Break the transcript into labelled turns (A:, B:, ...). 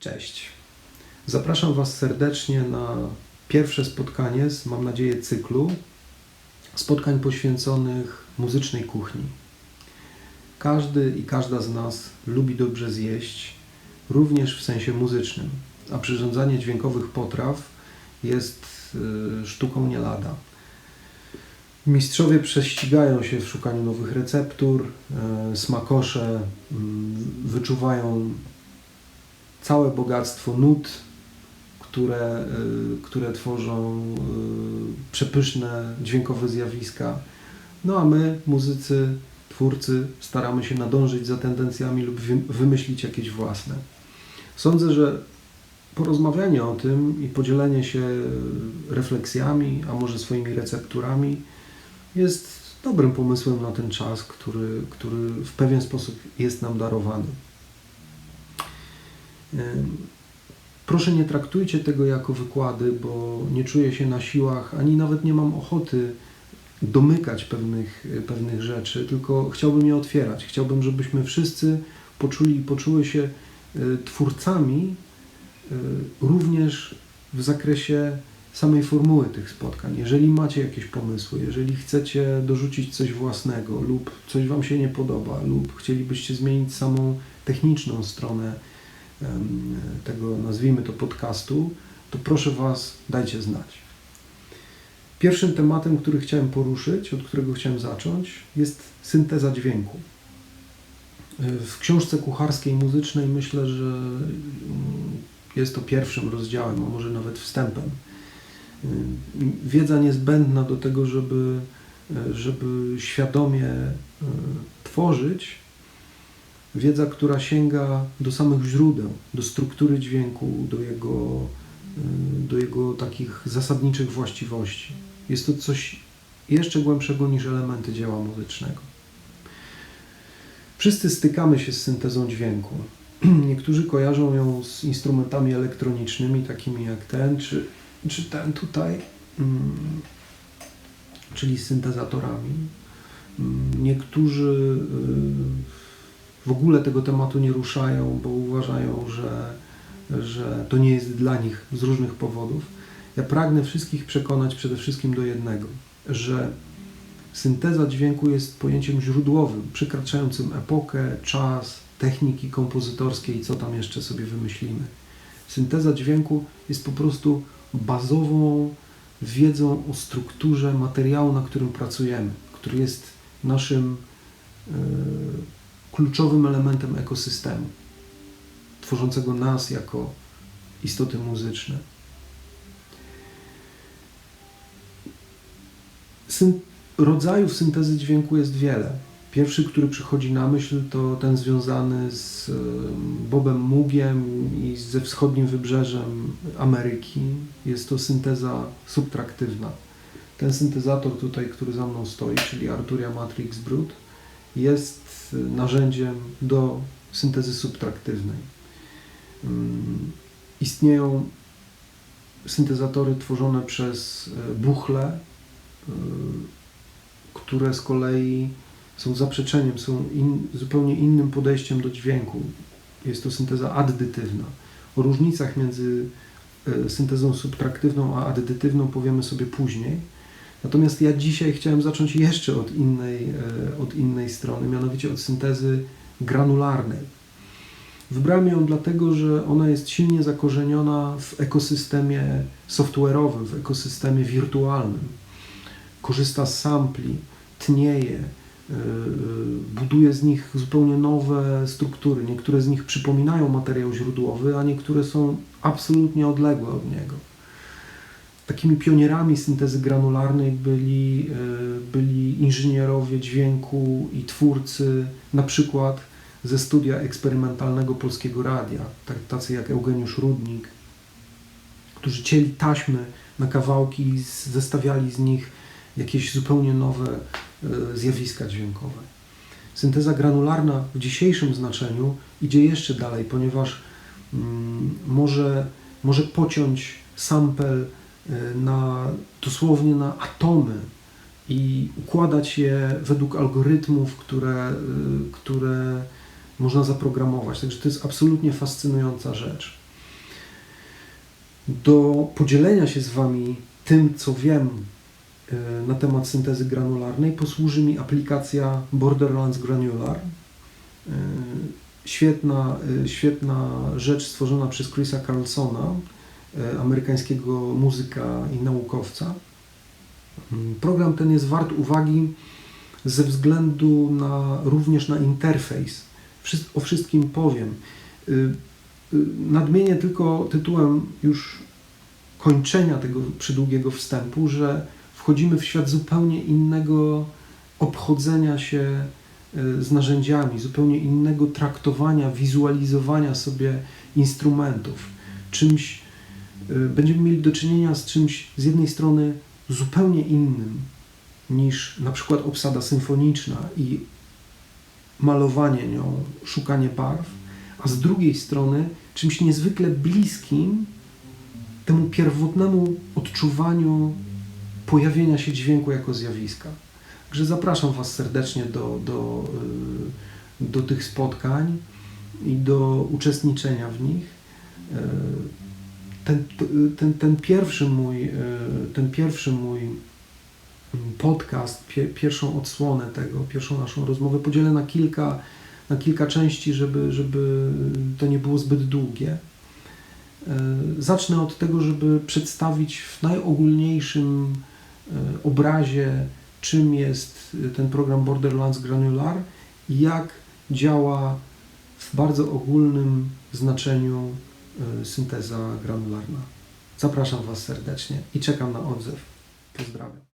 A: Cześć. Zapraszam Was serdecznie na pierwsze spotkanie z, mam nadzieję, cyklu spotkań poświęconych muzycznej kuchni. Każdy i każda z nas lubi dobrze zjeść, również w sensie muzycznym, a przyrządzanie dźwiękowych potraw jest y, sztuką nie lada. Mistrzowie prześcigają się w szukaniu nowych receptur, y, smakosze y, wyczuwają całe bogactwo nut, które, y, które tworzą y, przepyszne dźwiękowe zjawiska. No a my, muzycy, twórcy, staramy się nadążyć za tendencjami lub wy- wymyślić jakieś własne. Sądzę, że porozmawianie o tym i podzielenie się refleksjami, a może swoimi recepturami jest dobrym pomysłem na ten czas, który, który w pewien sposób jest nam darowany. Proszę nie traktujcie tego jako wykłady, bo nie czuję się na siłach, ani nawet nie mam ochoty domykać pewnych, pewnych rzeczy, tylko chciałbym je otwierać. Chciałbym, żebyśmy wszyscy poczuli i poczuły się y, twórcami y, również w zakresie samej formuły tych spotkań. Jeżeli macie jakieś pomysły, jeżeli chcecie dorzucić coś własnego lub coś Wam się nie podoba lub chcielibyście zmienić samą techniczną stronę tego, nazwijmy to podcastu, to proszę Was, dajcie znać. Pierwszym tematem, który chciałem poruszyć, od którego chciałem zacząć, jest synteza dźwięku. W książce kucharskiej muzycznej myślę, że mm, jest to pierwszym rozdziałem, a może nawet wstępem. Wiedza niezbędna do tego, żeby, żeby świadomie e, tworzyć, wiedza, która sięga do samych źródeł, do struktury dźwięku, do jego, y, do jego takich zasadniczych właściwości. Jest to coś jeszcze głębszego niż elementy dzieła muzycznego. Wszyscy stykamy się z syntezą dźwięku. Niektórzy kojarzą ją z instrumentami elektronicznymi, takimi jak ten, czy, czy ten tutaj, mm, czyli z syntezatorami. Mm, Niektórzy y, w ogóle tego tematu nie ruszają, bo uważają, że, że to nie jest dla nich z różnych powodów. Ja pragnę wszystkich przekonać przede wszystkim do jednego, że synteza dźwięku jest pojęciem źródłowym, przekraczającym epokę, czas, techniki kompozytorskie i co tam jeszcze sobie wymyślimy. Synteza dźwięku jest po prostu bazową wiedzą o strukturze materiału, na którym pracujemy, który jest naszym yy, kluczowym elementem ekosystemu, tworzącego nas jako istoty muzyczne. Syn rodzajów syntezy dźwięku jest wiele. Pierwszy, który przychodzi na myśl, to ten związany z em, Bobem Mugiem i ze wschodnim wybrzeżem Ameryki. Jest to synteza subtraktywna. Ten syntezator tutaj, który za mną stoi, czyli Arturia Matrix Brut, jest narzędziem do syntezy subtraktywnej. Ym, Istnieją syntezatory tworzone przez e, buchle, y, które z kolei są zaprzeczeniem, są in, zupełnie innym podejściem do dźwięku. Jest to synteza addytywna. O różnicach między e, syntezą subtraktywną a addytywną powiemy sobie później. Natomiast ja dzisiaj chciałem zacząć jeszcze od innej, e, od innej strony, mianowicie od syntezy granularnej. Wybrałem ją dlatego, że ona jest silnie zakorzeniona w ekosystemie software'owym, w ekosystemie wirtualnym. Korzysta z sampli, tnieje, yy, buduje z nich zupełnie nowe struktury. Niektóre z nich przypominają materiał źródłowy, a niektóre są absolutnie odległe od niego. Takimi pionierami syntezy granularnej byli, yy, byli inżynierowie dźwięku i twórcy, na przykład ze studia eksperymentalnego Polskiego Radia, tak, tacy jak Eugeniusz Rudnik, którzy cięli taśmy na kawałki i zestawiali z nich jakieś zupełnie nowe e, zjawiska dźwiękowe. Synteza granularna w dzisiejszym znaczeniu idzie jeszcze dalej, ponieważ mm, może, może pociąć sample e, na, dosłownie na atomy i układać je według algorytmów, które, y, które można zaprogramować. Także to jest absolutnie fascynująca rzecz. Do podzielenia się z Wami tym, co wiem e, na temat syntezy granularnej, posłuży mi aplikacja Borderlands Granular. Świetna, świetna rzecz stworzona przez Chrisa Carlsona, amerykańskiego muzyka i naukowca. Mm, Program ten jest wart uwagi ze względu na, również na interfejs. O wszystkim powiem. Y, y, Nadmienię tylko tytułem już kończenia tego przydługiego wstępu, że wchodzimy w świat zupełnie innego obchodzenia się y, z narzędziami, zupełnie innego traktowania, wizualizowania sobie instrumentów. Czymś, będziemy mieli do czynienia z czymś z jednej strony zupełnie innym niż na przykład obsada symfoniczna i malowanie nią, szukanie barw, a z drugiej strony czymś niezwykle bliskim temu pierwotnemu odczuwaniu pojawienia się dźwięku jako zjawiska. Także zapraszam Was serdecznie do, do, y, do tych spotkań i do uczestniczenia w nich. Ten, ten, ten pierwszy mój, y, ten pierwszy mój podcast, pie, pierwszą odsłonę tego, pierwszą naszą rozmowę podzielę na kilka, na kilka części, żeby, żeby to nie było zbyt długie. E, Zacznę od tego, żeby przedstawić w najogólniejszym e, obrazie, czym jest ten program Borderlands Granular i jak działa w bardzo ogólnym znaczeniu e, synteza granularna. Zapraszam Was serdecznie i czekam na odzew. Pozdrawiam.